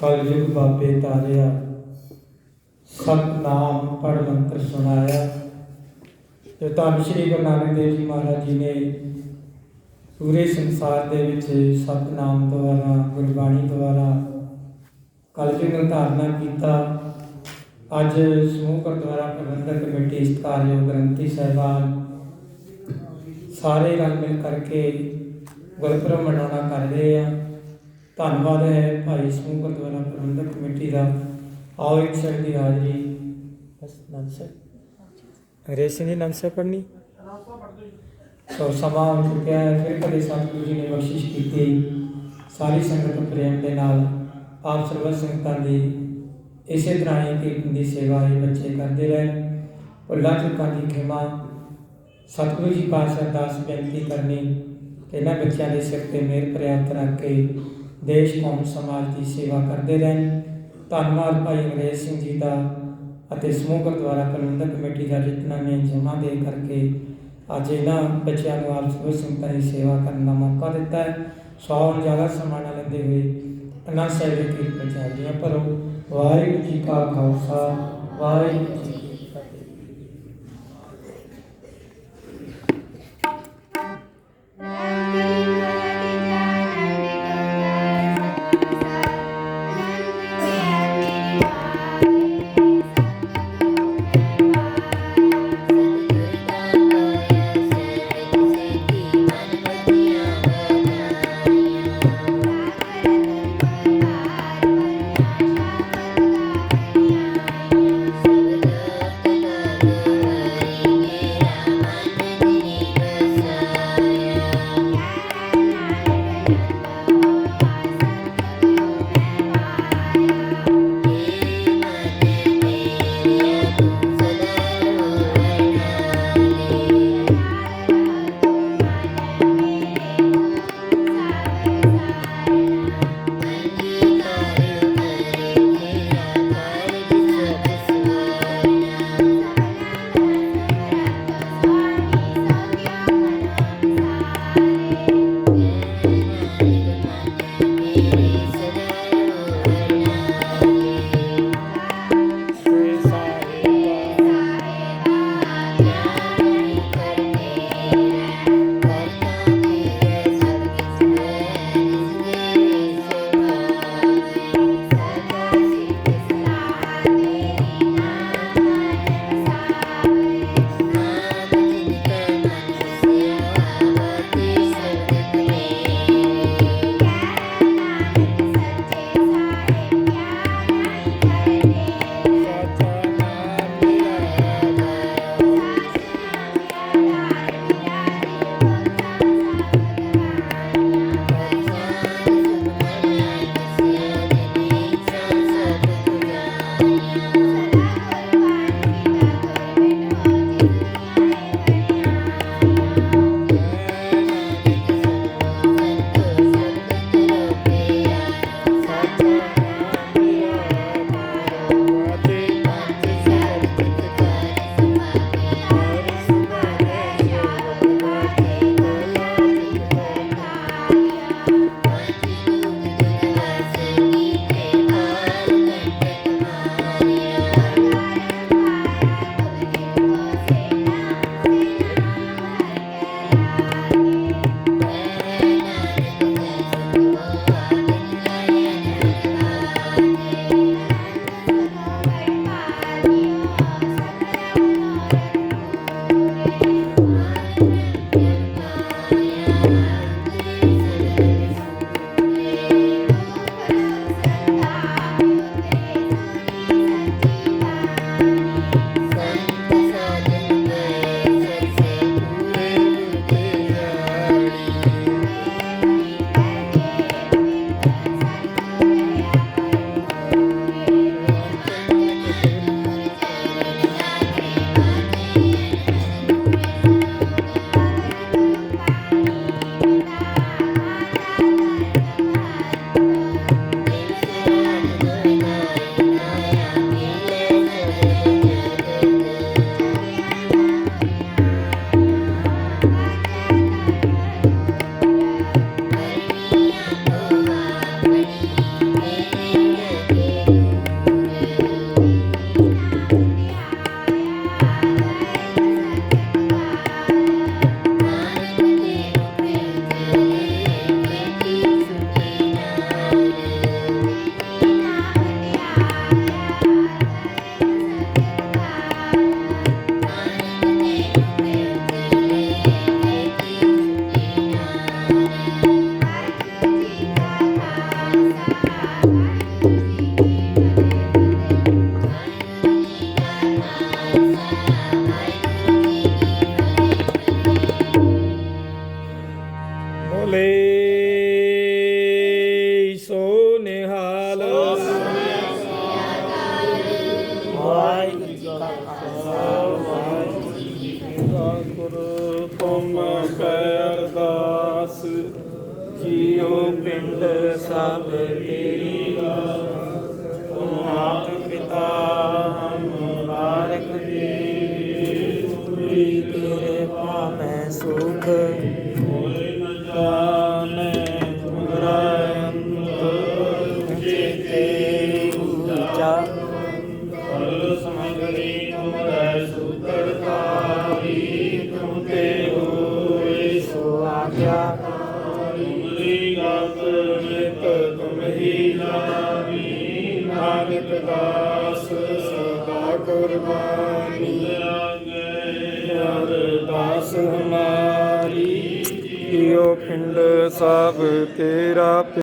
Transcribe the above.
ਕਲਯੁਗ ਬਾਬੇ ਤਾਰਿਆ ਸਤਨਾਮ ਪੜ ਮੰਤਰ ਸੁਣਾਇਆ। ਜੋ ਤਾਂ ਸ਼੍ਰੀ ਗੁਰੂ ਨਾਨਕ ਦੇਵ ਜੀ ਮਹਾਰਾਜ ਜੀ ਨੇ ਪੂਰੇ ਸੰਸਾਰ ਦੇ ਵਿੱਚ ਸਤਨਾਮ ਦੁਆਰਾ, ਗੁਰਬਾਣੀ ਦੁਆਰਾ ਕਲਯੁਗ ਨੂੰ ਧਾਰਨਾ ਕੀਤਾ। ਅੱਜ ਸਮੂਹ ਗੁਰਦੁਆਰਾ ਪ੍ਰਬੰਧਕ ਕਮੇਟੀ ਸਤਿਕਾਰਯੋਗ ਗ੍ਰੰਥੀ ਸਾਹਿਬਾਨ ਸਾਰੇ ਰਲ ਮਿਲ ਕਰਕੇ ਗੁਰਪੁਰਬ ਮਨਾਉਣਾ ਕਰ ਰਹੇ ਆ। ਧੰਨਵਾਦ ਹੈ ਭਾਈ ਸਮੂਹ ਗੁਰਦੁਆਰਾ ਪ੍ਰਬੰਧਕ ਕਮੇਟੀ ਦਾ। ਆਓ ਇੱਕ ਸ਼ਬਦ ਦੀ ਹਾਜ਼ਰੀ। ਬਸ ਨਮਸਕਾਰ ਅੰਗਰੇਜ਼ੀ ਸਿੰਘ ਜੀ ਨਮਸਕਾਰ ਪੜ੍ਹਨੀ? ਸੋ ਸਮਾਂ ਹੋ ਚੁੱਕਿਆ ਹੈ, ਫਿਰ ਕਦੇ ਸਤਿਗੁਰੂ ਜੀ ਨੇ ਬਖਸ਼ਿਸ਼ ਕੀਤੀ ਸਾਰੀ ਸੰਗਤ ਪ੍ਰੇਮ ਦੇ ਨਾਲ ਆਪ ਸਰਵ ਸੰਗਤਾਂ ਦੀ ਇਸੇ ਤਰ੍ਹਾਂ ਹੀ ਕੀਰਤਨ ਦੀ ਸੇਵਾ ਇਹ ਬੱਚੇ ਕਰਦੇ ਰਹੇ ਭੁੱਲਾਂ ਚੁੱਕਾਂ ਦੀ ਖਿਮਾ ਸਤਿਗੁਰੂ ਜੀ ਪਾਤਸ਼ਾਹ ਦਾਸ ਬੇਨਤੀ ਕਰਨੀ, ਇਹਨਾਂ ਬੱਚਿਆਂ ਦੇ ਸਿਰ ਤੇ ਮਿਹਰ ਪ੍ਰਿਆਤ ਰੱਖ ਕੇ ਦੇਸ਼, ਕੌਮ, ਸਮਾਜ ਦੀ ਸੇਵਾ ਕਰਦੇ ਰਹਿਣ। ਧੰਨਵਾਦ ਭਾਈ ਅੰਗਰੇਜ਼ ਸਿੰਘ ਜੀ ਦਾ ਅਤੇ ਸਮੂਹ ਗੁਰਦੁਆਰਾ ਪ੍ਰਬੰਧਕ ਕਮੇਟੀ ਦਾ ਜਿਤਨਾ ਨੇ ਜਮ੍ਹਾਂ ਦੇ ਕਰਕੇ ਅੱਜ ਇਹਨਾਂ ਬੱਚਿਆਂ ਨੂੰ ਆਪ ਸਭ ਸੰਗਤਾਂ ਦੀ ਸੇਵਾ ਕਰਨ ਦਾ ਮੌਕਾ ਦਿੱਤਾ ਹੈ। ਸੌ ਨੂੰ ਜ਼ਿਆਦਾ ਸਮਾਂ ਲੈਂਦੇ ਹੋਏ ਅਨੰਦ ਸਾਹਿਬ ਦੀ ਕੀਰਤਨ ਚੱਲਦੀਆਂ ਪਰ ਵਾਹਿਗੁਰੂ ਜੀ ਕਾ ਖਾਲਸਾ, ਵਾਹਿਗੁਰੂ play. ਪਿੰਡ ਸਭ ਤੇਰਾ